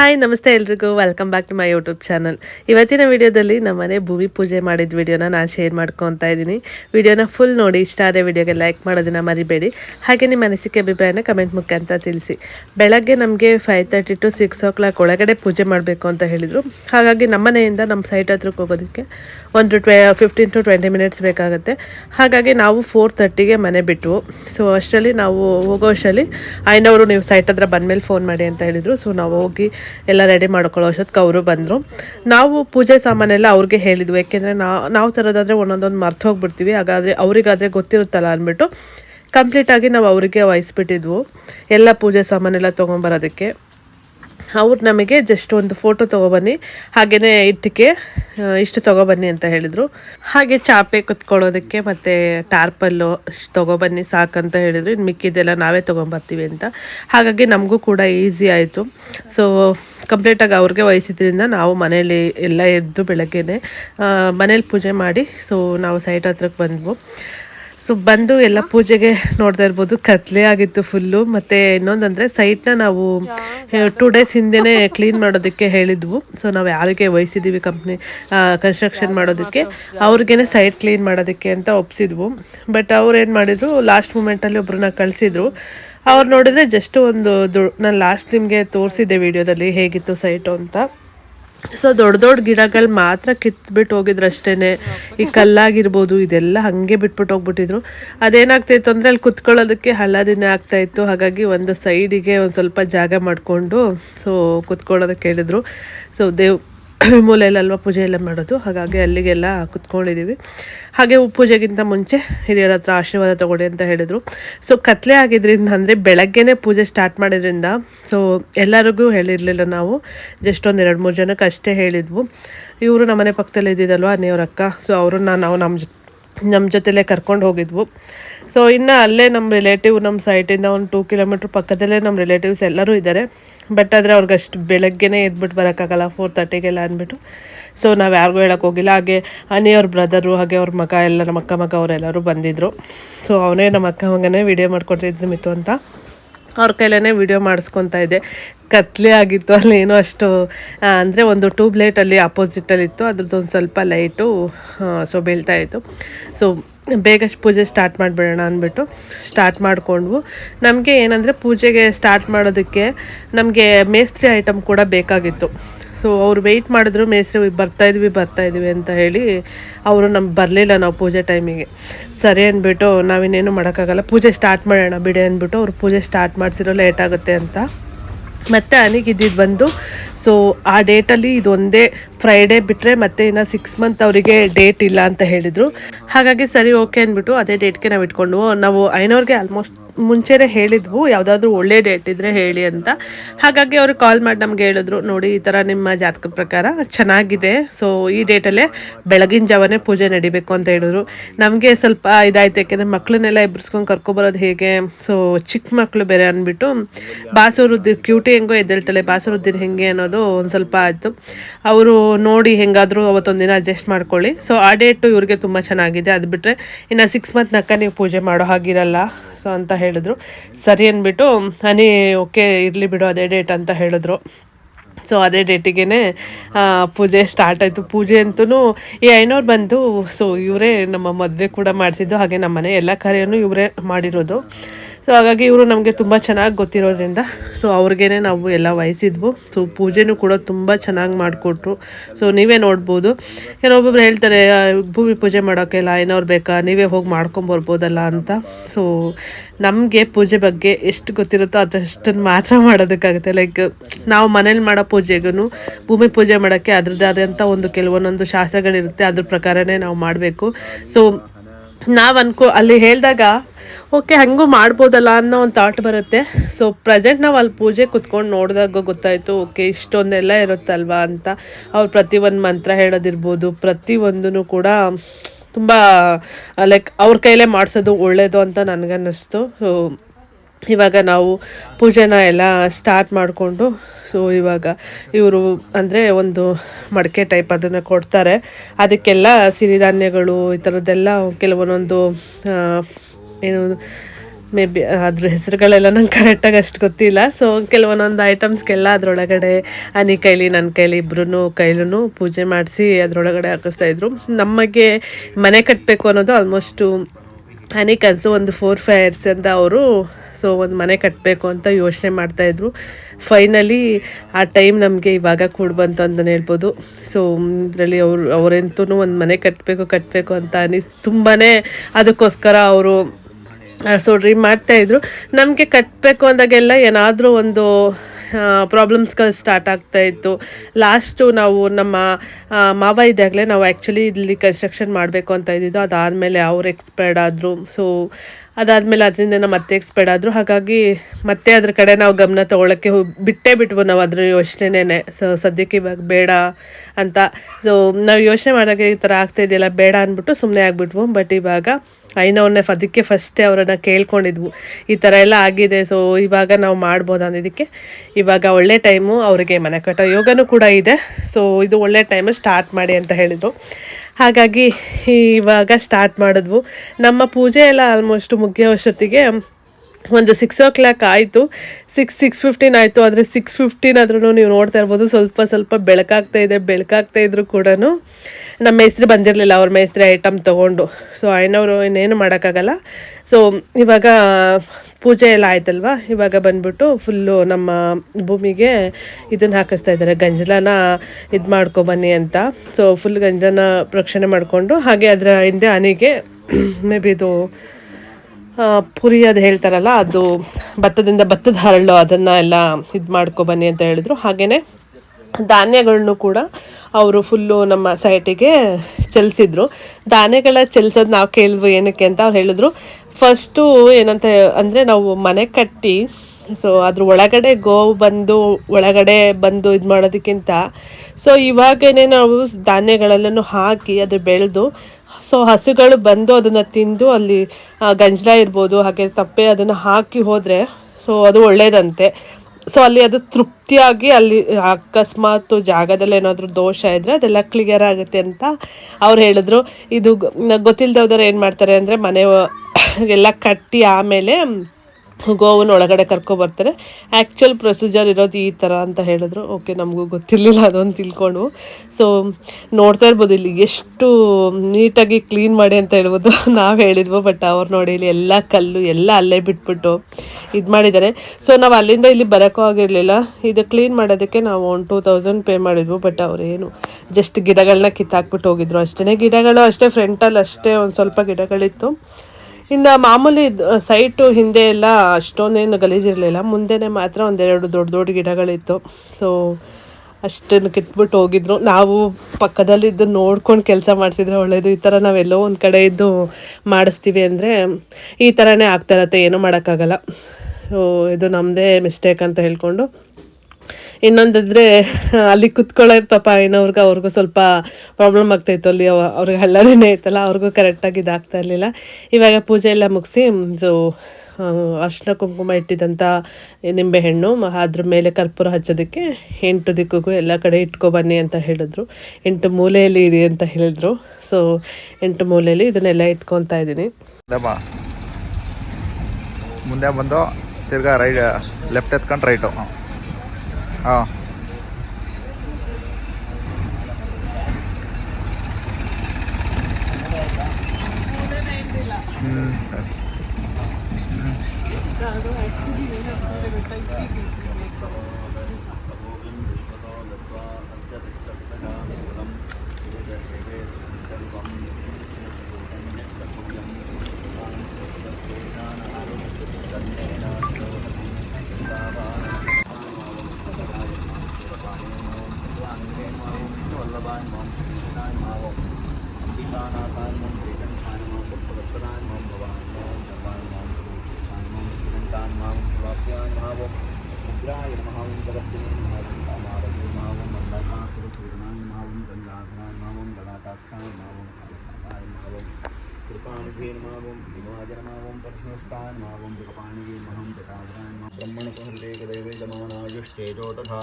Hi ನಮಸ್ತೆ ಎಲ್ರಿಗೂ. Welcome back to my YouTube channel ಇವತ್ತಿನ ವಿಡಿಯೋದಲ್ಲಿ ನಮ್ಮನೆ ಭೂಮಿ ಪೂಜೆ ಮಾಡಿದ ವಿಡಿಯೋನ ನಾನು ಶೇರ್ ಮಾಡ್ಕೊತಾ ಇದ್ದೀನಿ. ವಿಡಿಯೋನ ಫುಲ್ ನೋಡಿ, ಇಷ್ಟ ಆದರೆ ವಿಡಿಯೋಗೆ ಲೈಕ್ ಮಾಡೋದನ್ನ ಮರಿಬೇಡಿ. ಹಾಗೆ ನಿಮ್ಮ ಅನಿಸಿಕೆ, ಅಭಿಪ್ರಾಯನ ಕಮೆಂಟ್ ಅಂತ ತಿಳಿಸಿ. ಬೆಳಗ್ಗೆ ನಮಗೆ five thirty to six o'clock ಒಳಗಡೆ ಪೂಜೆ ಮಾಡಬೇಕು ಅಂತ ಹೇಳಿದರು. ಹಾಗಾಗಿ ನಮ್ಮ ಮನೆಯಿಂದ ನಮ್ಮ ಸೈಟ್ ಹತ್ರಕ್ಕೆ ಹೋಗೋದಕ್ಕೆ ಒಂದು ಟ್ವೆ ಫಿಫ್ಟೀನ್ ಟು ಟ್ವೆಂಟಿ ಮಿನಿಟ್ಸ್ ಬೇಕಾಗುತ್ತೆ. ಹಾಗಾಗಿ ನಾವು ಫೋರ್ ತರ್ಟಿಗೆ ಮನೆ ಬಿಟ್ಟು ಸೊ ಅಷ್ಟರಲ್ಲಿ ನಾವು ಹೋಗೋ ಅಷ್ಟರಲ್ಲಿ, ಆಯ್ನವರು ನೀವು ಸೈಟ್ ಹತ್ರ ಬಂದಮೇಲೆ ಫೋನ್ ಮಾಡಿ ಅಂತ ಹೇಳಿದರು. ಸೊ ನಾವು ಹೋಗಿ ಎಲ್ಲ ರೆಡಿ ಮಾಡ್ಕೊಳ್ಳೋ ಅಷ್ಟೊತ್ತಿಗೆ ಅವರು ಬಂದರು. ನಾವು ಪೂಜೆ ಸಾಮಾನೆಲ್ಲ ಅವ್ರಿಗೆ ಹೇಳಿದ್ವಿ. ಯಾಕೆಂದರೆ ನಾವು ನಾವು ತರೋದಾದರೆ ಒಂದೊಂದೊಂದು ಮರ್ತು ಹೋಗ್ಬಿಡ್ತೀವಿ. ಹಾಗಾದರೆ ಅವರಿಗಾದರೆ ಗೊತ್ತಿರುತ್ತಲ್ಲ ಅಂದ್ಬಿಟ್ಟು ಕಂಪ್ಲೀಟಾಗಿ ನಾವು ಅವರಿಗೆ ವಹಿಸ್ಬಿಟ್ಟಿದ್ವು. ಎಲ್ಲ ಪೂಜೆ ಸಾಮಾನೆಲ್ಲ ತೊಗೊಂಬರೋದಕ್ಕೆ. ಅವ್ರು ನಮಗೆ ಜಸ್ಟ್ ಒಂದು ಫೋಟೋ ತೊಗೊಬನ್ನಿ. ಹಾಗೆಯೇ ಇಟ್ಟಿಗೆ ಇಷ್ಟು ತೊಗೊಬನ್ನಿ ಅಂತ ಹೇಳಿದರು. ಹಾಗೆ ಚಾಪೆ ಕುತ್ಕೊಳ್ಳೋದಕ್ಕೆ ಮತ್ತು ಟಾರ್ಪಲ್ಲು ತೊಗೊಬನ್ನಿ ಸಾಕಂತ ಹೇಳಿದ್ರು. ಇನ್ನು ಮಿಕ್ಕಿದ್ದೆಲ್ಲ ನಾವೇ ತೊಗೊಂಬರ್ತೀವಿ ಅಂತ. ಹಾಗಾಗಿ ನಮಗೂ ಕೂಡ ಈಸಿ ಆಯಿತು. ಸೊ ಕಂಪ್ಲೀಟಾಗಿ ಅವ್ರಿಗೆ ವಹಿಸಿದ್ರಿಂದ ನಾವು ಮನೇಲಿ ಎಲ್ಲ ಎದ್ದು ಬೆಳಗ್ಗೆನೆ ಮನೇಲಿ ಪೂಜೆ ಮಾಡಿ ಸೊ ನಾವು ಸೈಟ್ ಹತ್ರಕ್ಕೆ ಬಂದ್ವು. ಸೊ ಬಂದು ಎಲ್ಲ ಪೂಜೆಗೆ ನೋಡ್ತಾ ಇರ್ಬೋದು. ಕತ್ಲೆ ಆಗಿತ್ತು ಫುಲ್ಲು ಮತ್ತು ಇನ್ನೊಂದಂದರೆ ಸೈಟ್ನ ನಾವು ಟೂ ಡೇಸ್ ಹಿಂದೆನೇ ಕ್ಲೀನ್ ಮಾಡೋದಕ್ಕೆ ಹೇಳಿದ್ವು. ಸೊ ನಾವು ಯಾರಿಗೆ ವಹಿಸಿದ್ದೀವಿ ಕಂಪ್ನಿ ಕನ್ಸ್ಟ್ರಕ್ಷನ್ ಮಾಡೋದಕ್ಕೆ. ಅವ್ರಿಗೇನೆ ಸೈಟ್ ಕ್ಲೀನ್ ಮಾಡೋದಕ್ಕೆ ಅಂತ ಒಪ್ಸಿದ್ವು. ಬಟ್ ಅವ್ರು ಏನು ಮಾಡಿದ್ರು ಲಾಸ್ಟ್ ಮೂಮೆಂಟಲ್ಲಿ ಒಬ್ಬರನ್ನ ಕಳಿಸಿದ್ರು. ಅವ್ರು ನೋಡಿದ್ರೆ ಜಸ್ಟ್ ಒಂದು ದು ನಾನು ಲಾಸ್ಟ್ ನಿಮಗೆ ತೋರಿಸಿದ್ದೆ ವಿಡಿಯೋದಲ್ಲಿ ಹೇಗಿತ್ತು ಸೈಟು ಅಂತ. ಸೊ ದೊಡ್ಡ ದೊಡ್ಡ ಗಿಡಗಳು ಮಾತ್ರ ಕಿತ್ಬಿಟ್ಟು ಹೋಗಿದ್ರು ಅಷ್ಟೇನೆ ಈ ಕಲ್ಲಾಗಿರ್ಬೋದು, ಇದೆಲ್ಲ ಹಾಗೆ ಬಿಟ್ಬಿಟ್ಟು ಹೋಗ್ಬಿಟ್ಟಿದ್ರು. ಅದೇನಾಗ್ತಾಯಿತ್ತು ಅಂದರೆ ಅಲ್ಲಿ ಕುತ್ಕೊಳ್ಳೋದಕ್ಕೆ ಹಳ್ಳದಿನೇ ಆಗ್ತಾಯಿತ್ತು ಹಾಗಾಗಿ ಒಂದು ಸೈಡಿಗೆ ಒಂದು ಸ್ವಲ್ಪ ಜಾಗ ಮಾಡಿಕೊಂಡು, ಸೊ ಕುತ್ಕೊಳ್ಳೋದಕ್ಕೆ ಹೇಳಿದರು. ಸೊ ದೇವ್ ಮೂಲೆಯಲ್ಲಲ್ವ ಪೂಜೆ ಎಲ್ಲ ಮಾಡೋದು. ಹಾಗಾಗಿ ಅಲ್ಲಿಗೆಲ್ಲ ಕುತ್ಕೊಂಡಿದ್ದೀವಿ ಹಾಗೆ ಪೂಜೆಗಿಂತ ಮುಂಚೆ ಹಿರಿಯರ ಹತ್ರ ಆಶೀರ್ವಾದ ತಗೊಳ್ಳಿ ಅಂತ ಹೇಳಿದರು. ಸೊ ಕತ್ಲೆ ಆಗಿದ್ರಿಂದ ಅಂದರೆ ಬೆಳಗ್ಗೆನೇ ಪೂಜೆ ಸ್ಟಾರ್ಟ್ ಮಾಡಿದ್ರಿಂದ ಸೊ ಎಲ್ಲರಿಗೂ ಹೇಳಿರಲಿಲ್ಲ ನಾವು. ಜಸ್ಟ್ ಒಂದು ಎರಡು ಮೂರು ಜನಕ್ಕೆ ಅಷ್ಟೇ ಹೇಳಿದ್ವು. ಇವರು ನಮ್ಮನೆ ಪಕ್ಕದಲ್ಲಿ ಇದ್ದಿದ್ದಲ್ವ ಅನ್ನಿಯವ್ರ ಅಕ್ಕ. ಸೊ ಅವ್ರನ್ನ ನಾವು ನಮ್ಮ ಜೊತೆ ನಮ್ಮ ಜೊತೆಲೇ ಕರ್ಕೊಂಡು ಹೋಗಿದ್ವು. ಸೊ ಇನ್ನು ಅಲ್ಲೇ ನಮ್ಮ ರಿಲೇಟಿವ್ ನಮ್ಮ ಸೈಟಿಂದ ಒಂದು ಟೂ ಕಿಲೋಮೀಟ್ರ್ ಪಕ್ಕದಲ್ಲೇ ನಮ್ಮ ರಿಲೇಟಿವ್ಸ್ ಎಲ್ಲರೂ ಇದ್ದಾರೆ. ಬಟ್ ಆದರೆ ಅವ್ರಿಗೆ ಅಷ್ಟು ಬೆಳಗ್ಗೆನೇ ಎದ್ಬಿಟ್ಟು ಬರೋಕ್ಕಾಗಲ್ಲ ಫೋರ್ ತರ್ಟಿಗೆಲ್ಲ ಅಂದ್ಬಿಟ್ಟು. ಸೊ ನಾವು ಯಾರಿಗೂ ಹೇಳೋಕೆ ಹೋಗಿಲ್ಲ. ಹಾಗೆ ಅನಿ ಅವ್ರ ಬ್ರದರು ಹಾಗೆ ಅವ್ರ ಮಗ, ಎಲ್ಲ ನಮ್ಮ ಅಕ್ಕ ಮಗ ಅವರೆಲ್ಲರೂ ಬಂದಿದ್ದರು ಸೊ ಅವನೇ ನಮ್ಮ ಅಕ್ಕ ಮಗನೇ ವಿಡಿಯೋ ಮಾಡ್ಕೊಡ್ತಿದ್ರು ಮಿತ್ತು ಅಂತ. ಅವ್ರ ಕೈಲೇ ವಿಡಿಯೋ ಮಾಡಿಸ್ಕೊತಾ ಇದ್ದೆ. ಕತ್ಲೆ ಆಗಿತ್ತು ಅಲ್ಲಿ ಏನೋ ಅಷ್ಟು ಅಂದರೆ ಒಂದು ಟ್ಯೂಬ್ಲೈಟಲ್ಲಿ ಅಪೋಸಿಟಲ್ಲಿತ್ತು ಅದ್ರದ್ದು ಒಂದು ಸ್ವಲ್ಪ ಲೈಟು ಸೊ ಬೀಳ್ತಾಯಿತ್ತು ಸೊ ಬೇಗ ಪೂಜೆ ಸ್ಟಾರ್ಟ್ ಮಾಡಿಬಿಡೋಣ ಅಂದ್ಬಿಟ್ಟು ಸ್ಟಾರ್ಟ್ ಮಾಡಿಕೊಂಡ್ವು. ನಮಗೆ ಏನಂದರೆ ಪೂಜೆಗೆ ಸ್ಟಾರ್ಟ್ ಮಾಡೋದಕ್ಕೆ ನಮಗೆ ಮೇಸ್ತ್ರಿ ಐಟಮ್ ಕೂಡ ಬೇಕಾಗಿತ್ತು. ಸೊ ಅವ್ರು ವೆಯ್ಟ್ ಮಾಡಿದ್ರು, ಮೇಸ್ತ್ರಿ ಬರ್ತಾ ಇದ್ವಿ ಬರ್ತಾ ಇದ್ವಿ ಅಂತ ಹೇಳಿ ಅವರು ನಮ್ಗೆ ಬರಲಿಲ್ಲ ನಾವು ಪೂಜೆ ಟೈಮಿಗೆ ಸರಿ ಅಂದ್ಬಿಟ್ಟು ನಾವಿನ್ನೇನು ಮಾಡೋಕ್ಕಾಗಲ್ಲ, ಪೂಜೆ ಸ್ಟಾರ್ಟ್ ಮಾಡೋಣ ಬಿಡಿ ಅಂದ್ಬಿಟ್ಟು ಅವ್ರು ಪೂಜೆ ಸ್ಟಾರ್ಟ್ ಮಾಡಿಸಿರೋ ಲೇಟ್ ಆಗುತ್ತೆ ಅಂತ. ಮತ್ತು ಅನಿಗಿದ್ದಿದ್ದು ಬಂದು ಸೊ ಆ ಡೇಟಲ್ಲಿ ಇದೊಂದೇ ಫ್ರೈಡೇ ಬಿಟ್ಟರೆ ಮತ್ತೆ ಇನ್ನು ಸಿಕ್ಸ್ ಮಂತ್ ಅವರಿಗೆ ಡೇಟ್ ಇಲ್ಲ ಅಂತ ಹೇಳಿದರು. ಹಾಗಾಗಿ ಸರಿ ಓಕೆ ಅಂದ್ಬಿಟ್ಟು ಅದೇ ಡೇಟ್ಗೆ ನಾವು ಇಟ್ಕೊಂಡು, ನಾವು ಐನೋರ್ಗೆ ಆಲ್ಮೋಸ್ಟ್ ಮುಂಚೆನೇ ಹೇಳಿದ್ವು, ಯಾವುದಾದ್ರೂ ಒಳ್ಳೆ ಡೇಟ್ ಇದ್ದರೆ ಹೇಳಿ ಅಂತ. ಹಾಗಾಗಿ ಅವರು ಕಾಲ್ ಮಾಡಿ ನಮ್ಗೆ ಹೇಳಿದ್ರು, ನೋಡಿ ಈ ಥರ ನಿಮ್ಮ ಜಾತಕ ಪ್ರಕಾರ ಚೆನ್ನಾಗಿದೆ. ಸೊ ಈ ಡೇಟಲ್ಲೇ ಬೆಳಗಿನ ಜಾವನೇ ಪೂಜೆ ನಡಿಬೇಕು ಅಂತ ಹೇಳಿದ್ರು. ನಮಗೆ ಸ್ವಲ್ಪ ಇದಾಯ್ತು, ಯಾಕೆಂದರೆ ಮಕ್ಕಳನ್ನೆಲ್ಲ ಎಬ್ಬರಿಸ್ಕೊಂಡು ಕರ್ಕೊಬರೋದು ಹೇಗೆ? ಸೊ ಚಿಕ್ಕ ಮಕ್ಕಳು ಬೇರೆ ಅಂದ್ಬಿಟ್ಟು ಬಾಸುರುದ್ದಿ ಕ್ಯೂಟಿ ಹೆಂಗೋ ಎದ್ದೇಳ್ತಾಳೆ ಬಾಸುರುದ್ದಿನ ಹೆಂಗೆ ಅನ್ನೋದು ಒಂದು ಸ್ವಲ್ಪ ಆಯಿತು. ಅವರು ನೋಡಿ ಹೆಂಗಾದರೂ ಅವತ್ತೊಂದು ದಿನ ಅಡ್ಜಸ್ಟ್ ಮಾಡ್ಕೊಳ್ಳಿ. ಸೊ ಆ ಡೇಟು ಇವ್ರಿಗೆ ತುಂಬ ಚೆನ್ನಾಗಿದೆ. ಅದು ಬಿಟ್ಟರೆ ಇನ್ನು ಸಿಕ್ಸ್ ಮಂತ್ ನಕ್ಕ ನೀವು ಪೂಜೆ ಮಾಡೋ ಹಾಗಿರಲ್ಲ. ಸೊ ಅಂತ ಹೇಳಿದ್ರು. ಸರಿ ಅಂದ್ಬಿಟ್ಟು ಹನಿ ಓಕೆ ಇರಲಿ ಬಿಡು, ಅದೇ ಡೇಟ್ ಅಂತ ಹೇಳಿದ್ರು. ಸೊ ಅದೇ ಡೇಟಿಗೆ ಪೂಜೆ ಸ್ಟಾರ್ಟ್ ಆಯಿತು. ಪೂಜೆ ಅಂತೂ ಈ ಐನೋರು ಬಂದು ಸೊ ಇವರೇ ನಮ್ಮ ಮದುವೆ ಕೂಡ ಮಾಡಿಸಿದ್ದು, ಹಾಗೆ ನಮ್ಮ ಮನೆ ಎಲ್ಲ ಕಾರ್ಯನೂ ಇವರೇ ಮಾಡಿರೋದು. ಸೊ ಹಾಗಾಗಿ ಇವರು ನಮಗೆ ತುಂಬ ಚೆನ್ನಾಗಿ ಗೊತ್ತಿರೋದ್ರಿಂದ ಸೊ ಅವ್ರಿಗೇ ನಾವು ಎಲ್ಲ ವಹಿಸಿದ್ವು. ಸೊ ಪೂಜೆನೂ ಕೂಡ ತುಂಬ ಚೆನ್ನಾಗಿ ಮಾಡಿಕೊಟ್ರು. ಸೊ ನೀವೇ ನೋಡ್ಬೋದು. ಏನೋ ಒಬ್ಬೊಬ್ರು ಹೇಳ್ತಾರೆ ಭೂಮಿ ಪೂಜೆ ಮಾಡೋಕ್ಕೆಲ್ಲ ಏನವ್ರು ಬೇಕಾ? ನೀವೇ ಹೋಗಿ ಮಾಡ್ಕೊಂಬರ್ಬೋದಲ್ಲ ಅಂತ. ಸೊ ನಮಗೆ ಪೂಜೆ ಬಗ್ಗೆ ಎಷ್ಟು ಗೊತ್ತಿರುತ್ತೋ ಅದಷ್ಟನ್ನು ಮಾತ್ರ ಮಾಡೋದಕ್ಕಾಗುತ್ತೆ. ಲೈಕ್ ನಾವು ಮನೇಲಿ ಮಾಡೋ ಪೂಜೆಗೂ ಭೂಮಿ ಪೂಜೆ ಮಾಡೋಕ್ಕೆ ಅದರದ್ದೇ ಆದಂಥ ಒಂದು ಕೆಲವೊಂದೊಂದು ಶಾಸ್ತ್ರಗಳಿರುತ್ತೆ. ಅದ್ರ ಪ್ರಕಾರನೇ ನಾವು ಮಾಡಬೇಕು. ಸೊ ನಾವು ಅನ್ಕೋ, ಅಲ್ಲಿ ಹೇಳಿದಾಗ ಓಕೆ, ಹಂಗೂ ಮಾಡ್ಬೋದಲ್ಲ ಅನ್ನೋ ಒಂದು ಥಾಟ್ ಬರುತ್ತೆ. ಸೊ ಪ್ರೆಸೆಂಟ್ ನಾವು ಅಲ್ಲಿ ಪೂಜೆ ಕುತ್ಕೊಂಡು ನೋಡಿದಾಗ ಗೊತ್ತಾಯಿತು, ಓಕೆ, ಇಷ್ಟೊಂದೆಲ್ಲ ಇರುತ್ತಲ್ವಾ ಅಂತ. ಅವ್ರು ಪ್ರತಿಯೊಂದು ಮಂತ್ರ ಹೇಳೋದಿರ್ಬೋದು ಪ್ರತಿಯೊಂದೂ ಕೂಡ ತುಂಬ ಲೈಕ್ ಅವ್ರ ಕೈಲೇ ಮಾಡಿಸೋದು ಒಳ್ಳೆಯದು ಅಂತ ನನಗನ್ನಿಸ್ತು. ಸೊ ಇವಾಗ ನಾವು ಪೂಜೆನ ಎಲ್ಲ ಸ್ಟಾರ್ಟ್ ಮಾಡಿಕೊಂಡು ಸೊ ಇವಾಗ ಇವರು ಅಂದರೆ ಒಂದು ಮಡಕೆ ಟೈಪ್ ಅದನ್ನು ಕೊಡ್ತಾರೆ. ಅದಕ್ಕೆಲ್ಲ ಸಿರಿಧಾನ್ಯಗಳು, ಈ ಥರದ್ದೆಲ್ಲ ಕೆಲವೊಂದೊಂದು ಏನು ಮೇ ಬಿ ಅದ್ರ ಹೆಸರುಗಳೆಲ್ಲ ನಂಗೆ ಕರೆಕ್ಟಾಗಿ ಅಷ್ಟು ಗೊತ್ತಿಲ್ಲ. ಸೊ ಕೆಲವೊಂದೊಂದು ಐಟಮ್ಸ್ಗೆಲ್ಲ ಅದರೊಳಗಡೆ ಅನಿ ಕೈಲಿ ನನ್ನ ಕೈಲಿ ಇಬ್ಬರೂ ಕೈಲೂ ಪೂಜೆ ಮಾಡಿಸಿ ಅದರೊಳಗಡೆ ಹಾಕಿಸ್ತಾ ಇದ್ರು. ನಮಗೆ ಮನೆ ಕಟ್ಟಬೇಕು ಅನ್ನೋದು ಆಲ್ಮೋಸ್ಟು ಅನಿ ಕನಸು ಒಂದು ಫೋರ್ ಫೈವ್ ಇಯರ್ಸ್ ಅಂತ ಅವರು ಸೊ ಒಂದು ಮನೆ ಕಟ್ಟಬೇಕು ಅಂತ ಯೋಚನೆ ಮಾಡ್ತಾಯಿದ್ರು ಫೈನಲಿ ಆ ಟೈಮ್ ನಮಗೆ ಇವಾಗ ಕೂಡ ಬಂತು ಅಂತಲೇ ಹೇಳ್ಬೋದು. ಸೊ ಇದರಲ್ಲಿ ಅವರು ಅವರೆಂತೂ ಒಂದು ಮನೆ ಕಟ್ಟಬೇಕು ಕಟ್ಟಬೇಕು ಅಂತ ಅನಿಸ್ ತುಂಬಾ ಅದಕ್ಕೋಸ್ಕರ ಅವರು ಸೊ ಡ್ರೀಮ್ ಮಾಡ್ತಾಯಿದ್ರು ನಮಗೆ ಕಟ್ಟಬೇಕು ಅಂದಾಗೆಲ್ಲ ಏನಾದರೂ ಒಂದು ಪ್ರಾಬ್ಲಮ್ಸ್ಗಳು ಸ್ಟಾರ್ಟ್ ಆಗ್ತಾ ಇತ್ತು. ಲಾಸ್ಟು ನಾವು ನಮ್ಮ ಮಾವ ಇದ್ದಾಗಲೇ ನಾವು ಆ್ಯಕ್ಚುಲಿ ಇಲ್ಲಿ ಕನ್ಸ್ಟ್ರಕ್ಷನ್ ಮಾಡಬೇಕು ಅಂತ ಇದ್ದಿದ್ದು. ಅದಾದಮೇಲೆ ಅವ್ರು ಎಕ್ಸ್ಪೈರ್ಡ್ ಆದರು. ಸೊ ಅದಾದಮೇಲೆ ಅದರಿಂದ ನಮ್ಮ ಮತ್ತೆ ಎಕ್ಸ್ಪೈರ್ಡ್ ಆದರು. ಹಾಗಾಗಿ ಮತ್ತೆ ಅದ್ರ ಕಡೆ ನಾವು ಗಮನ ತೊಗೊಳಕ್ಕೆ ಬಿಟ್ಟೇ ಬಿಟ್ವು ನಾವು ಅದ್ರ ಯೋಚನೆನೇ ಸೊ ಸದ್ಯಕ್ಕೆ ಇವಾಗ ಬೇಡ ಅಂತ. ಸೊ ನಾವು ಯೋಚನೆ ಮಾಡೋಕ್ಕೆ ಈ ಥರ ಆಗ್ತಾ ಇದೆಯಲ್ಲ, ಬೇಡ ಅಂದ್ಬಿಟ್ಟು ಸುಮ್ಮನೆ ಆಗಿಬಿಟ್ವು. ಬಟ್ ಇವಾಗ ಐನವ್ರನ್ನೇ ಅದಕ್ಕೆ ಫಸ್ಟೇ ಅವರನ್ನು ಕೇಳ್ಕೊಂಡಿದ್ವು. ಈ ಥರ ಎಲ್ಲ ಆಗಿದೆ, ಸೊ ಇವಾಗ ನಾವು ಮಾಡ್ಬೋದು ಅನ್ನೋದಕ್ಕೆ ಇವಾಗ ಒಳ್ಳೆ ಟೈಮು ಅವರಿಗೆ ಮನೆ ಕಟ್ಟೋ ಯೋಗನೂ ಕೂಡ ಇದೆ. ಸೊ ಇದು ಒಳ್ಳೆ ಟೈಮು ಸ್ಟಾರ್ಟ್ ಮಾಡಿ ಅಂತ ಹೇಳಿದರು. ಹಾಗಾಗಿ ಇವಾಗ ಸ್ಟಾರ್ಟ್ ಮಾಡಿದ್ವು. ನಮ್ಮ ಪೂಜೆ ಎಲ್ಲ ಆಲ್ಮೋಸ್ಟ್ ಮುಗಿಯೋ ಅಷ್ಟೊತ್ತಿಗೆ ಒಂದು ಸಿಕ್ಸ್ ಓ ಕ್ಲಾಕ್ ಆಯಿತು. ಸಿಕ್ಸ್ ಸಿಕ್ಸ್ ಫಿಫ್ಟೀನ್ ಆಯಿತು. ಆದರೆ ಸಿಕ್ಸ್ ಫಿಫ್ಟೀನ್ ಆದ್ರೂ ನೀವು ನೋಡ್ತಾ ಇರ್ಬೋದು, ಸ್ವಲ್ಪ ಸ್ವಲ್ಪ ಬೆಳಕಾಗ್ತಾ ಇದೆ, ಬೆಳಕಾಗ್ತಾ ಇದ್ರು ಕೂಡ ನಮ್ಮ ಮೇಸ್ತ್ರಿ ಬಂದಿರಲಿಲ್ಲ. ಅವ್ರ ಮೇಸ್ತ್ರಿ ಐಟಮ್ ತೊಗೊಂಡು. ಸೊ ಆಯ್ನವರು ಇನ್ನೇನು ಮಾಡೋಕ್ಕಾಗಲ್ಲ. ಸೊ ಇವಾಗ ಪೂಜೆ ಎಲ್ಲ ಆಯ್ತಲ್ವಾ? ಇವಾಗ ಬಂದ್ಬಿಟ್ಟು ಫುಲ್ಲು ನಮ್ಮ ಭೂಮಿಗೆ ಇದನ್ನು ಹಾಕಿಸ್ತಾ ಇದ್ದಾರೆ ಗಂಜಲನ ಇದು ಮಾಡ್ಕೊಬನ್ನಿ ಅಂತ. ಸೊ ಫುಲ್ ಗಂಜಲನ ರಕ್ಷಣೆ ಮಾಡಿಕೊಂಡು, ಹಾಗೆ ಅದರ ಹಿಂದೆ ಅನಿಗೆ ಮೇ ಬಿ ಇದು ಪುರಿ ಅದು ಹೇಳ್ತಾರಲ್ಲ, ಅದು ಭತ್ತದಿಂದ ಭತ್ತದ ಹರಳು ಅದನ್ನು ಎಲ್ಲ ಇದು ಮಾಡ್ಕೊಬನ್ನಿ ಅಂತ ಹೇಳಿದ್ರು. ಹಾಗೆಯೇ ಧಾನ್ಯಗಳನ್ನು ಕೂಡ ಅವರು ಫುಲ್ಲು ನಮ್ಮ ಸೈಟಿಗೆ ಚಲಿಸಿದ್ರು. ಧಾನ್ಯಗಳ ಚಲಿಸೋದು ನಾವು ಕೇಳಿದ್ವು ಏನಕ್ಕೆ ಅಂತ ಅವ್ರು ಹೇಳಿದ್ರು. ಫಸ್ಟು ಏನಂತ ಅಂದರೆ ನಾವು ಮನೆ ಕಟ್ಟಿ ಸೊ ಅದ್ರ ಒಳಗಡೆ ಗೋವು ಬಂದು ಒಳಗಡೆ ಬಂದು ಇದು ಮಾಡೋದಕ್ಕಿಂತ ಸೊ ಇವಾಗೇನೆ ನಾವು ಧಾನ್ಯಗಳೆಲ್ಲನೂ ಹಾಕಿ ಅದು ಬೆಳೆದು ಸೊ ಹಸುಗಳು ಬಂದು ಅದನ್ನು ತಿಂದು ಅಲ್ಲಿ ಗಂಜಲ ಇರ್ಬೋದು, ಹಾಗೆ ತಪ್ಪೆ ಅದನ್ನು ಹಾಕಿ ಹೋದರೆ ಸೊ ಅದು ಒಳ್ಳೆಯದಂತೆ ಸೊ ಅಲ್ಲಿ ಅದು ತೃಪ್ತಿಯಾಗಿ ಅಲ್ಲಿ ಅಕಸ್ಮಾತ್ ಜಾಗದಲ್ಲಿ ಏನಾದರೂ ದೋಷ ಇದ್ದರೆ ಅದೆಲ್ಲ ಕ್ಲಿಯರ್ ಆಗುತ್ತೆ ಅಂತ ಅವ್ರು ಹೇಳಿದ್ರು. ಇದು ಗೊತ್ತಿಲ್ಲದವ್ರು ಏನು ಮಾಡ್ತಾರೆ ಅಂದರೆ ಮನೆ ಎಲ್ಲ ಕಟ್ಟಿ ಆಮೇಲೆ ಗೋವನ್ನ ಒಳಗಡೆ ಕರ್ಕೊಬರ್ತಾರೆ ಆ್ಯಕ್ಚುಯಲ್ ಪ್ರೊಸೀಜರ್ ಇರೋದು ಈ ಥರ ಅಂತ ಹೇಳಿದ್ರು. ಓಕೆ ನಮಗೂ ಗೊತ್ತಿರಲಿಲ್ಲ, ಅದೊಂದು ತಿಳ್ಕೊಂಡು. ಸೊ ನೋಡ್ತಾ ಇರ್ಬೋದು ಇಲ್ಲಿ ಎಷ್ಟು ನೀಟಾಗಿ ಕ್ಲೀನ್ ಮಾಡಿ ಅಂತ ಹೇಳ್ಬೋದು. ನಾವು ಹೇಳಿದ್ವು ಬಟ್ ಅವ್ರು ನೋಡಿ ಇಲ್ಲಿ ಎಲ್ಲ ಕಲ್ಲು ಎಲ್ಲ ಅಲ್ಲೇ ಬಿಟ್ಬಿಟ್ಟು ಇದು ಮಾಡಿದ್ದಾರೆ. ಸೊ ನಾವು ಅಲ್ಲಿಂದ ಇಲ್ಲಿ ಬರೋಕ್ಕೂ ಆಗಿರಲಿಲ್ಲ. ಇದು ಕ್ಲೀನ್ ಮಾಡೋದಕ್ಕೆ ನಾವು ಒನ್ ಟೂ ತೌಸಂಡ್ ಪೇ ಮಾಡಿದ್ವು ಬಟ್ ಅವರೇನು ಜಸ್ಟ್ ಗಿಡಗಳನ್ನ ಕಿತ್ತಾಕ್ಬಿಟ್ಟು ಹೋಗಿದ್ರು. ಅಷ್ಟೇ ಗಿಡಗಳು ಅಷ್ಟೇ ಫ್ರಂಟಲ್ಲಿ ಅಷ್ಟೇ ಒಂದು ಸ್ವಲ್ಪ ಗಿಡಗಳಿತ್ತು. ಇನ್ನು ಮಾಮೂಲಿ ಸೈಟು ಹಿಂದೆ ಎಲ್ಲ ಅಷ್ಟೊಂದೇನು ಗಲೀಜಿರಲಿಲ್ಲ. ಮುಂದೆನೇ ಮಾತ್ರ ಒಂದೆರಡು ದೊಡ್ಡ ದೊಡ್ಡ ಗಿಡಗಳಿತ್ತು. ಸೊ ಅಷ್ಟನ್ನು ಕಿತ್ಬಿಟ್ಟು ಹೋಗಿದ್ರು. ನಾವು ಪಕ್ಕದಲ್ಲಿದ್ದು ನೋಡ್ಕೊಂಡು ಕೆಲಸ ಮಾಡಿಸಿದ್ರೆ ಒಳ್ಳೇದು. ಈ ಥರ ನಾವೆಲ್ಲೋ ಒಂದು ಕಡೆ ಇದ್ದು ಮಾಡಿಸ್ತೀವಿ ಅಂದರೆ ಈ ಥರನೇ ಆಗ್ತಾ ಇರತ್ತೆ. ಏನೂ ಮಾಡೋಕ್ಕಾಗಲ್ಲ. ಸೊ ಇದು ನಮ್ಮದೇ ಮಿಸ್ಟೇಕ್ ಅಂತ ಹೇಳ್ಕೊಂಡು ಇನ್ನೊಂದಾದ್ರೆ, ಅಲ್ಲಿ ಕುತ್ಕೊಳ್ಳೋದು ಪಾಪ ಇನ್ನವ್ರಿಗೆ ಅವ್ರಿಗೂ ಸ್ವಲ್ಪ ಪ್ರಾಬ್ಲಮ್ ಆಗ್ತಾಯಿತ್ತು. ಅಲ್ಲಿ ಅವ- ಅವ್ರಿಗೆ ಹಳ್ಳದೇನೆ ಇತ್ತಲ್ಲ, ಅವ್ರಿಗೂ ಕರೆಕ್ಟಾಗಿ ಇದಾಗ್ತಾ ಇರಲಿಲ್ಲ. ಇವಾಗ ಪೂಜೆ ಎಲ್ಲ ಮುಗಿಸಿ ಸೊ ಅರ್ಶಿನ ಕುಂಕುಮ ಇಟ್ಟಿದ್ದಂಥ ನಿಂಬೆಹಣ್ಣು ಹಣ್ಣು, ಅದ್ರ ಮೇಲೆ ಕರ್ಪೂರ ಹಚ್ಚೋದಕ್ಕೆ ಎಂಟು ದಿಕ್ಕಿಗೂ ಎಲ್ಲ ಕಡೆ ಇಟ್ಕೊಬನ್ನಿ ಅಂತ ಹೇಳಿದ್ರು. ಎಂಟು ಮೂಲೆಯಲ್ಲಿ ಇರಿ ಅಂತ ಹೇಳಿದ್ರು. ಸೊ ಎಂಟು ಮೂಲೆಯಲ್ಲಿ ಇದನ್ನೆಲ್ಲ ಇಟ್ಕೊತಾ ಇದ್ದೀನಿ. ಮುಂದೆ ಬಂದು ತಿರ್ಗಾ ರೈಟ್ ಲೆಫ್ಟ್ ಎತ್ಕೊಂಡು right Oo. Hmm, sorry. Hmm.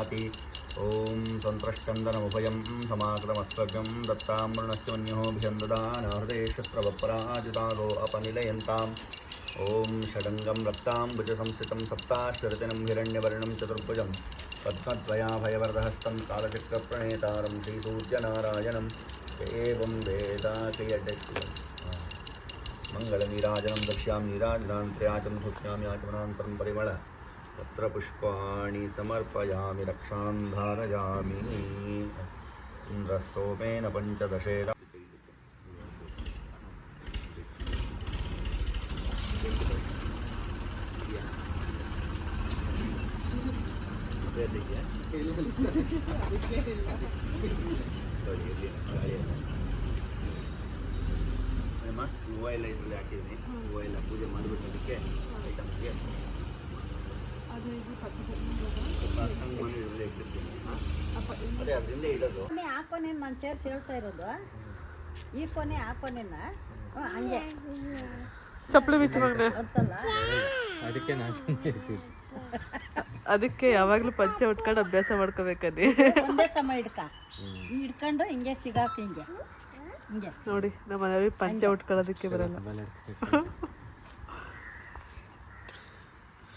दधाति ॐ सन्त्रष्टन्दनमुभयं समाकृतमस्तगं दत्तामृणश्चन्योऽभियन्ददान हृदयशस्त्रवपराजितालो अपनिलयन्ताम् ॐ षडङ्गं रक्ताम्बुजसंस्थितं सप्ताश्वरतिनं हिरण्यवर्णं चतुर्भुजं। पद्मद्वयाभयवरदहस्तं कालचक्रप्रणेतारं श्रीसूर्यनारायणं। एवं वेदाकयडक्यम् मङ्गलनीराजनं दक्ष्यामि नीराजनान् त्रयाचं सूक्ष्यामि आचमनान्तरं परिमळ तत्र पुष्पाणि समर्पयामि रक्षां धारयामि इन्द्रस्तोमेन पञ्चदशेन ಅಮ್ಮ ಹೂವು ಎಲ್ಲ ಇದರಲ್ಲಿ ಹಾಕಿದ್ದೀನಿ ಹೂವು ಎಲ್ಲ ಪೂಜೆ ಮಾಡಿಬಿಟ್ಟೋದಕ್ಕೆ ಐಟಮ್ಸ್ಗೆ ಮನೆ ಇದರಲ್ಲೇ ಇಟ್ಟಿರ್ತೀನಿ ಅದೇ ಅದರಿಂದ ಇಡೋದು. ಕೊನೆ ಆ ಕೊನೆ ನಾನು ಸೇರ್ಸಿ ಹೇಳ್ತಾ ಇರೋದು. ಈ ಕೊನೆ ಆ ಕೊನೆನ ಅದಕ್ಕೆ ಮಗನೆ. ಒಂದ್ಸಲ ಅದಕ್ಕೆ ಯಾವಾಗ್ಲೂ ಪಂಚೆ ಉಟ್ಕೊಂಡು ಅಭ್ಯಾಸ ಮಾಡ್ಕೋಬೇಕದಿ. ಒಂದೇ ಸಮ ಹಿಡ್ಕ ಹಿಡ್ಕೊಂಡು ಹಿಂಗೆ ಸಿಗಾಕ ಹಿಂಗೆ. ಹಿಂಗೆ. ನೋಡಿ ನಮ್ಮ ಮನೆಯಲ್ಲಿ ಪಂಚೆ ಉಟ್ಕೊಳ್ಳೋದಕ್ಕೆ ಬರಲ್ಲ.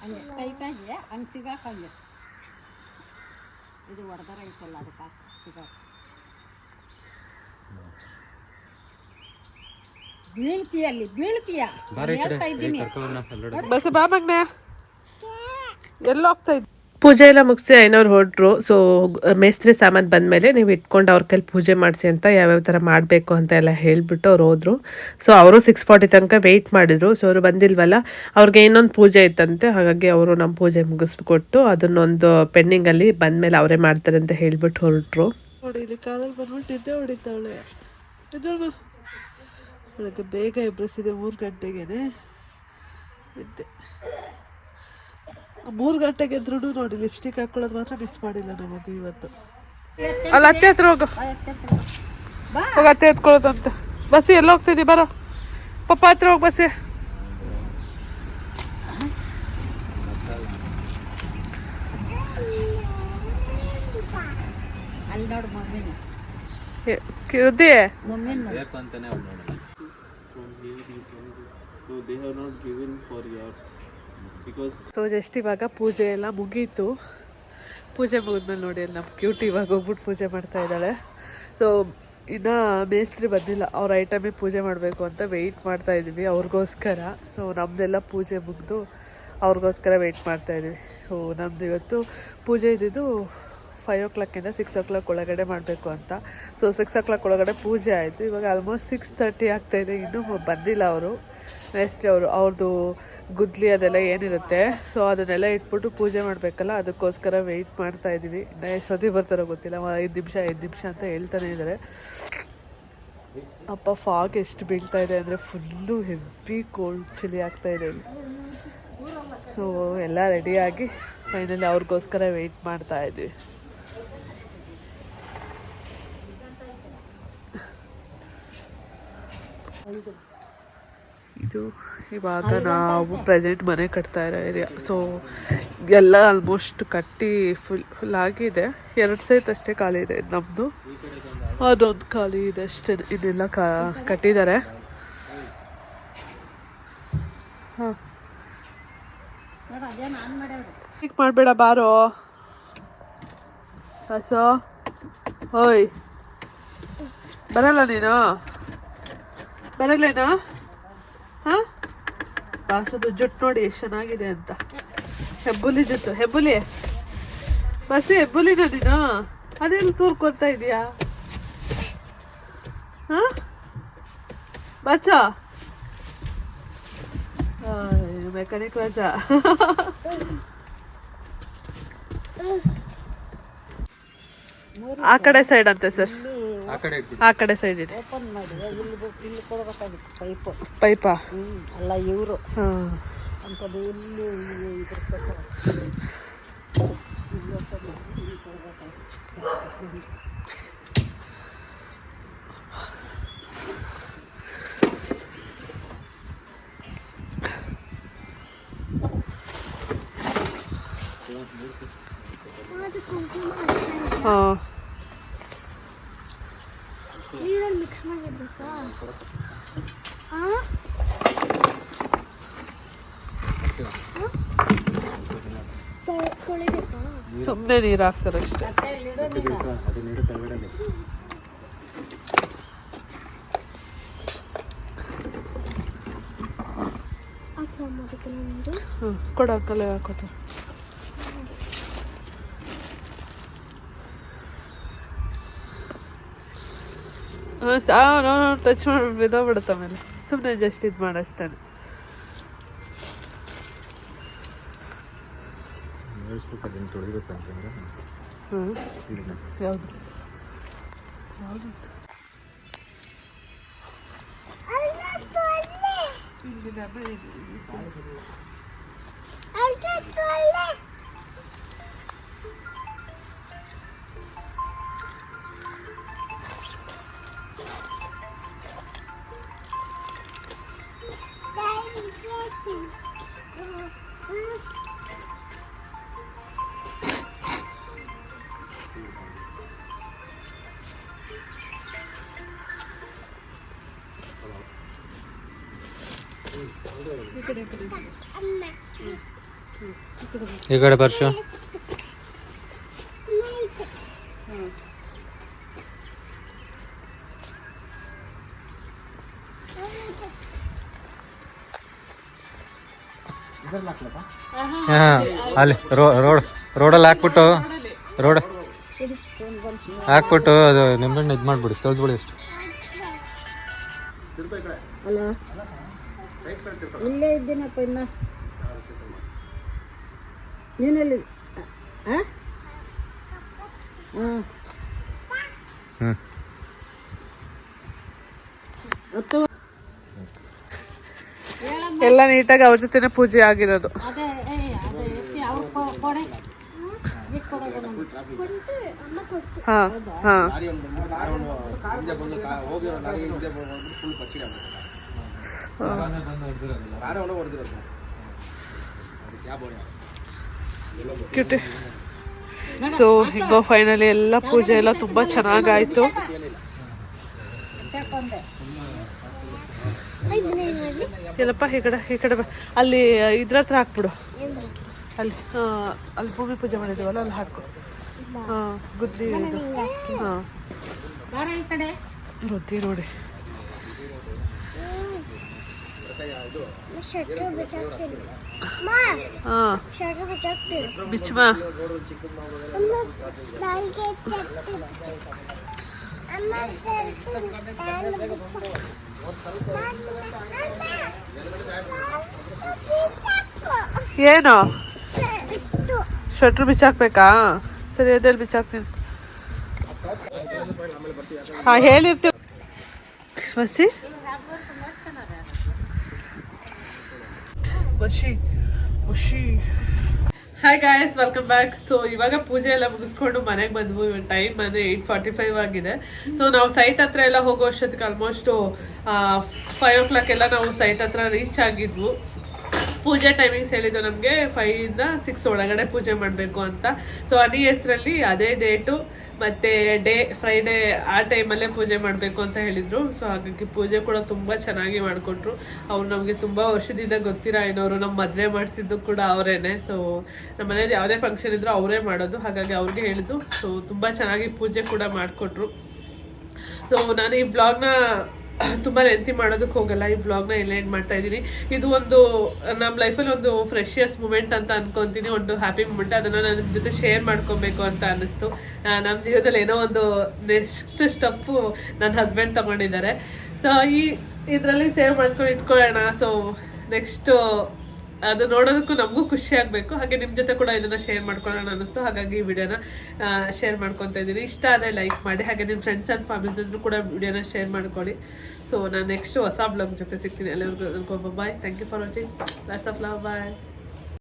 ಹಂಗೆ ಕೈ ಕಾಗಿ ಹಂಗೆ ಸಿಗಾಕ ಹಂಗೆ ಇದು ಹೊಡೆದಾರ ಐತಲ್ಲ ಅದಕ್ಕೆ ಹಾಕ ಸಿಗಾಕ ಬೀಳ್ತೀಯ? ಅಲ್ಲಿ ಬೀಳ್ತೀಯ ಹೇಳ್ತಾ ಇದ್ದೀನಿ. ಬಸ್ ಬಾ ಮಗ್ನೆ. ಎಲ್ಲ ಹೋಗ್ತಾ ಇದ್ದೆ? ಪೂಜೆ ಎಲ್ಲ ಮುಗಿಸಿ ಐನವ್ರು ಹೊರಟ್ರು. ಸೊ ಮೇಸ್ತ್ರಿ ಸಾಮಾನು ಬಂದಮೇಲೆ ನೀವು ಇಟ್ಕೊಂಡು ಅವ್ರ ಕೈಲಿ ಪೂಜೆ ಮಾಡಿಸಿ ಅಂತ ಯಾವ್ಯಾವ ಥರ ಮಾಡಬೇಕು ಅಂತ ಎಲ್ಲ ಹೇಳಿಬಿಟ್ಟು ಅವ್ರು ಹೋದರು. ಸೊ ಅವರು ಸಿಕ್ಸ್ ಫಾರ್ಟಿ ತನಕ ವೆಯ್ಟ್ ಮಾಡಿದ್ರು. ಸೊ ಅವರು ಬಂದಿಲ್ವಲ್ಲ, ಅವ್ರಿಗೆ ಇನ್ನೊಂದು ಪೂಜೆ ಇತ್ತಂತೆ. ಹಾಗಾಗಿ ಅವರು ನಮ್ಮ ಪೂಜೆ ಮುಗಿಸ್ಕೊಟ್ಟು ಅದನ್ನೊಂದು ಪೆಂಡಿಂಗಲ್ಲಿ ಬಂದಮೇಲೆ ಅವರೇ ಮಾಡ್ತಾರೆ ಅಂತ ಹೇಳ್ಬಿಟ್ಟು ಹೊರಟ್ರು. ಬೆಳಗ್ಗೆ ಬೇಗ ಎಬ್ಬಿಸಿದೆ ಮೂರು ಗಂಟೆಗೆ ಮೂರು ಗಂಟೆಗೆ ಎದ್ರು ನೋಡಿ ಲಿಪ್ಸ್ಟಿಕ್ ಹಾಕೊಳ್ಳೋದು ಮಾತ್ರ ಮಿಸ್ ಮಾಡಿಲ್ಲ ನಮಗೆ ಇವತ್ತು. ಅಲ್ಲ ಅತ್ತೆ ಹತ್ರ ಹೋಗು. ಬಾ. ಹೋಗ ಅತ್ತೆ ಎತ್ಕೊಳ್ಳೋದಂತ. ಬಸ್ಸಿ ಎಲ್ಲ ಹೋಗ್ತಿದ್ದಿ ಬರೋ. ಪಪ್ಪ ಹತ್ರ ಹೋಗಿ ಬಸ್ಸಿ ನಾಟ್ ಗಿವನ್ ಫಾರ್ ಕಿರುದಿ ಮಮ್ಮಿನ ಸೊ ಜಸ್ಟ್ ಇವಾಗ ಪೂಜೆ ಎಲ್ಲ ಮುಗೀತು. ಪೂಜೆ ಮುಗಿದ್ಮೇಲೆ ನೋಡಿ ನಮ್ಮ ಕ್ಯೂಟ್ ಇವಾಗ ಹೋಗ್ಬಿಟ್ಟು ಪೂಜೆ ಮಾಡ್ತಾ ಇದ್ದಾಳೆ. ಸೊ ಇನ್ನು ಮೇಸ್ತ್ರಿ ಬಂದಿಲ್ಲ. ಅವ್ರ ಐಟಮೇ ಪೂಜೆ ಮಾಡಬೇಕು ಅಂತ ವೆಯ್ಟ್ ಮಾಡ್ತಾ ಇದ್ದೀವಿ ಅವ್ರಿಗೋಸ್ಕರ. ಸೊ ನಮ್ಮದೆಲ್ಲ ಪೂಜೆ ಮುಗಿದು ಅವ್ರಿಗೋಸ್ಕರ ವೆಯ್ಟ್ ಮಾಡ್ತಾ ಇದ್ದೀವಿ. ಸೊ ನಮ್ಮದು ಇವತ್ತು ಪೂಜೆ ಇದ್ದಿದ್ದು ಫೈವ್ ಓ ಕ್ಲಾಕಿಂದ ಸಿಕ್ಸ್ ಓ ಕ್ಲಾಕ್ ಒಳಗಡೆ ಮಾಡಬೇಕು ಅಂತ. ಸೊ ಸಿಕ್ಸ್ ಓ ಕ್ಲಾಕ್ ಒಳಗಡೆ ಪೂಜೆ ಆಯಿತು. ಇವಾಗ ಆಲ್ಮೋಸ್ಟ್ ಸಿಕ್ಸ್ ತರ್ಟಿ ಆಗ್ತಾಯಿದೆ ಇನ್ನೂ ಬಂದಿಲ್ಲ ಅವರು. ಮೇಸ್ತ್ರಿ ಅವರು ಅವ್ರದ್ದು ಗುದ್ಲಿ ಅದೆಲ್ಲ ಏನಿರುತ್ತೆ. ಸೊ ಅದನ್ನೆಲ್ಲ ಇಟ್ಬಿಟ್ಟು ಪೂಜೆ ಮಾಡಬೇಕಲ್ಲ, ಅದಕ್ಕೋಸ್ಕರ ವೆಯ್ಟ್ ಮಾಡ್ತಾ ಇದ್ದೀವಿ ಎಷ್ಟೊತ್ತಿಗೆ ಬರ್ತಾರೋ ಗೊತ್ತಿಲ್ಲ ಐದು ನಿಮಿಷ ಐದು ನಿಮಿಷ ಅಂತ ಹೇಳ್ತಾನೆ ಇದ್ದಾರೆ ಅಪ್ಪ ಫಾಗ್ ಎಷ್ಟು ಬೀಳ್ತಾ ಇದೆ ಅಂದರೆ ಫುಲ್ಲು ಹೆವಿ ಕೋಲ್ಡ್ ಚಳಿ ಆಗ್ತಾ ಇದೆ ಸೊ ಎಲ್ಲ ರೆಡಿಯಾಗಿ ಫೈನಲಿ ಅವ್ರಿಗೋಸ್ಕರ ವೆಯ್ಟ್ ಮಾಡ್ತಾ ಇದ್ದೀವಿ ಇದು. ಇವಾಗ ನಾವು ಪ್ರೆಸೆಂಟ್ ಮನೆ ಕಟ್ತಾ ಇರೋ ಏರಿಯಾ ಸೊ ಎಲ್ಲ ಆಲ್ಮೋಸ್ಟ್ ಕಟ್ಟಿ ಫುಲ್ ಫುಲ್ ಆಗಿದೆ. ಎರಡು ಸೈಟ್ ಅಷ್ಟೇ ಖಾಲಿ ಇದೆ ನಮ್ಮದು ಅದೊಂದು ಖಾಲಿ ಇದೆ ಅಷ್ಟೇ. ಇದೆಲ್ಲ ಕಟ್ಟಿದ್ದಾರೆ. ಹಾಂ. ಮಾಡಬೇಡ ಬಾರೋ. ಹಸೋ ಓಯ್. ಬರಲ್ಲ ನೀನು? ಬರಲ್ಲೇನಾ? ಬಾಸದು ಜುಟ್ ನೋಡಿ ಎಷ್ಟು ಚೆನ್ನಾಗಿದೆ ಅಂತ. ಹೆಬ್ಬುಲಿ ಜುಟ್ಟು ಹೆಬ್ಬುಲಿ. ಬಸ್ಸಿ ಹೆಬ್ಬುಲಿ ನೀನು? ಅದೆಲ್ಲ ತೂರ್ಕೊತಾ ಇದೀಯಾ? ಹಾ? ಬಸ್ಸ ಮೆಕ್ಯಾನಿಕ್ ರಜಾ. ಆ ಕಡೆ ಸೈಡ್ ಅಂತೆ ಸರ್ ಆ ಕಡೆ ಆ ಸೈಡ್ ಇದೆ. ಓಪನ್ ಮಾಡಿ ಇಲ್ಲಿ ಇಲ್ಲಿ ಕೊಡಬೇಕಾಗಿತ್ತು ಪೈಪು ಪೈಪಾ ಹ್ಞೂ ಅಲ್ಲ ಇವರು. ಹಾಂ. ಅಂಥದ್ದು ಇಲ್ಲಿ ಇಲ್ಲಿ ಇದ್ರ ಹಾಂ. ಸುಮ್ಮನೆ ನೀರು ಹಾಕ್ತಾರೆ ಅಷ್ಟೇ. ಹ್ಞೂ ಕೊಡಕ್ಕಲ್ಲ ಹಾಕೋತ ಹಾಂ ಸಾ ಟಚ್ ಮಾಡಿ, ಬಿದ್ದೋಗ್ಬಿಡುತ್ತೆ ಆಮೇಲೆ. ಸುಮ್ಮನೆ ಜಸ್ಟ್ ಇದು ಮಾಡಷ್ಟೇ ಹ್ಞೂ ಯಾವುದು ಈ ಕಡೆ ಪರ್ಶು ಹಾಂ ಅಲ್ಲಿ ರೋಡ್ ರೋಡಲ್ಲಿ ಹಾಕ್ಬಿಟ್ಟು ರೋಡ್ ಹಾಕ್ಬಿಟ್ಟು ಅದು ನಿಂಬೆಹಣ್ಣು ಇದು ಮಾಡಿಬಿಡಿ ತೊಳೆದ್ಬಿಡಿ ಅಷ್ಟು. ಇಲ್ಲೇ ಇದ್ದೀನಪ್ಪ ಇನ್ನ. ನೀನೆಲ್ಲಿ ಎಲ್ಲ ನೀಟಾಗಿ ಅವ್ರ ಜೊತೆನೆ ಪೂಜೆ ಆಗಿರೋದು. ಅದೇ ಹಾ ಹಾಂ. ಸೊ ಹಿಂಗೋ ಫೈನಲಿ ಎಲ್ಲ ಪೂಜೆ ಎಲ್ಲ ತುಂಬ ಚೆನ್ನಾಗಾಯ್ತು. ಎಲ್ಲಪ್ಪ ಈ ಕಡೆ ಈ ಕಡೆ ಬಾ. ಅಲ್ಲಿ ಇದ್ರ ಹತ್ರ ಹಾಕ್ಬಿಡು. ಅಲ್ಲಿ ಅಲ್ಲಿ ಭೂಮಿ ಪೂಜೆ ಮಾಡಿದ್ದೀವಲ್ಲ ಅಲ್ಲಿ ಹಾಕು. ಹಾಂ ಗುದ್ದಿ ಹಾಂ ಬುದ್ಧಿ ನೋಡಿ. ಹಾಂ ಬಿಚ್ಚಮ್ಮ ಏನು? ಶಟ್ರು ಬಿಚ್ಚಾಕ್ಬೇಕಾ? ಸರಿ ಅದೆಲ್ಲಿ ಬಿಚ್ಚಾಕ್ತೀನಿ. ಹಾಂ ಹೇಳಿರ್ತೀವಿ. ವಸಿ? ವಶಿ ವಶಿ hi guys welcome back so ಇವಾಗ ಪೂಜೆ ಎಲ್ಲ ಮುಗಿಸ್ಕೊಂಡು ಮನೆಗೆ ಬಂದ್ವು. ಇವಾಗ ಟೈಮ್ ಬಂದು ಏಯ್ಟ್ ಫಾರ್ಟಿ ಫೈವ್ ಆಗಿದೆ. ಸೊ ನಾವು ಸೈಟ್ ಹತ್ರ ಎಲ್ಲ ಹೋಗೋ ಅಷ್ಟೊತ್ತಿಗೆ ಆಲ್ಮೋಸ್ಟು ಫೈವ್ ಓ ಕ್ಲಾಕ್ ಎಲ್ಲ ನಾವು ಸೈಟ್ ಹತ್ರ ರೀಚ್ ಆಗಿದ್ವು. ಪೂಜೆ ಟೈಮಿಂಗ್ಸ್ ಹೇಳಿದ್ದು ನಮಗೆ ಫೈವಿಂದ ಸಿಕ್ಸ್ ಒಳಗಡೆ ಪೂಜೆ ಮಾಡಬೇಕು ಅಂತ. ಸೊ ಅನಿ ಹೆಸರಲ್ಲಿ ಅದೇ ಡೇಟು ಮತ್ತು ಡೇ ಫ್ರೈಡೇ ಆ ಟೈಮಲ್ಲೇ ಪೂಜೆ ಮಾಡಬೇಕು ಅಂತ ಹೇಳಿದರು. ಸೊ ಹಾಗಾಗಿ ಪೂಜೆ ಕೂಡ ತುಂಬ ಚೆನ್ನಾಗಿ ಮಾಡಿಕೊಟ್ರು. ಅವ್ರು ನಮಗೆ ತುಂಬ ವರ್ಷದಿಂದ ಗೊತ್ತಿರೋ ಏನೋರು ನಮ್ಮ ಮದುವೆ ಮಾಡಿಸಿದ್ದು ಕೂಡ ಅವರೇನೆ. ಸೊ ನಮ್ಮ ಮನೇಲಿ ಯಾವುದೇ ಫಂಕ್ಷನ್ ಇದ್ದರೂ ಅವರೇ ಮಾಡೋದು. ಹಾಗಾಗಿ ಅವ್ರಿಗೆ ಹೇಳಿದ್ದು. ಸೊ ತುಂಬ ಚೆನ್ನಾಗಿ ಪೂಜೆ ಕೂಡ ಮಾಡಿಕೊಟ್ರು. ಸೊ ನಾನು ಈ ಬ್ಲಾಗ್ನ ತುಂಬ ಲೆಂತಿ ಮಾಡೋದಕ್ಕೆ ಹೋಗಲ್ಲ. ಈ ಬ್ಲಾಗ್ನ ಎಲ್ಲ ಎಂಡ್ ಮಾಡ್ತಾ ಇದ್ದೀನಿ? ಇದು ಒಂದು ನಮ್ಮ ಲೈಫಲ್ಲಿ ಒಂದು ಫ್ರೆಶಿಯಸ್ ಮೂಮೆಂಟ್ ಅಂತ ಅನ್ಕೊಂತೀನಿ. ಒಂದು ಹ್ಯಾಪಿ ಮೂಮೆಂಟ್ ಅದನ್ನು ನನ್ನ ಜೊತೆ ಶೇರ್ ಮಾಡ್ಕೊಬೇಕು ಅಂತ ಅನ್ನಿಸ್ತು. ನಮ್ಮ ಜೀವನದಲ್ಲಿ ಏನೋ ಒಂದು ನೆಕ್ಸ್ಟ್ ಸ್ಟೆಪ್ಪು ನನ್ನ ಹಸ್ಬೆಂಡ್ ತಗೊಂಡಿದ್ದಾರೆ. ಸೊ ಈ, ಇದರಲ್ಲಿ ಸೇವ್ ಮಾಡ್ಕೊಂಡು ಇಟ್ಕೊಳ್ಳೋಣ. ಸೊ ನೆಕ್ಸ್ಟು ಅದು ನೋಡೋದಕ್ಕೂ ನಮಗೂ ಖುಷಿ ಆಗಬೇಕು. ಹಾಗೆ ನಿಮ್ಮ ಜೊತೆ ಕೂಡ ಇದನ್ನು ಶೇರ್ ಮಾಡ್ಕೊಳ್ಳೋಣ ಅನ್ನಿಸ್ತು. ಹಾಗಾಗಿ ಈ ವಿಡಿಯೋನ ಶೇರ್ ಮಾಡ್ಕೊತ ಇದ್ದೀನಿ. ಇಷ್ಟ ಆದರೆ ಲೈಕ್ ಮಾಡಿ. ಹಾಗೆ ನಿಮ್ಮ ಫ್ರೆಂಡ್ಸ್ ಆ್ಯಂಡ್ ಫ್ಯಾಮಿಲಿ ಕೂಡ ವಿಡಿಯೋನ ಶೇರ್ ಮಾಡ್ಕೊಳ್ಳಿ. ಸೊ ನಾನು ನೆಕ್ಸ್ಟ್ ಹೊಸ ಬ್ಲಾಗ್ ಜೊತೆ ಸಿಗ್ತೀನಿ. ಎಲ್ಲರಿಗೂ bye thank you for watching last of love bye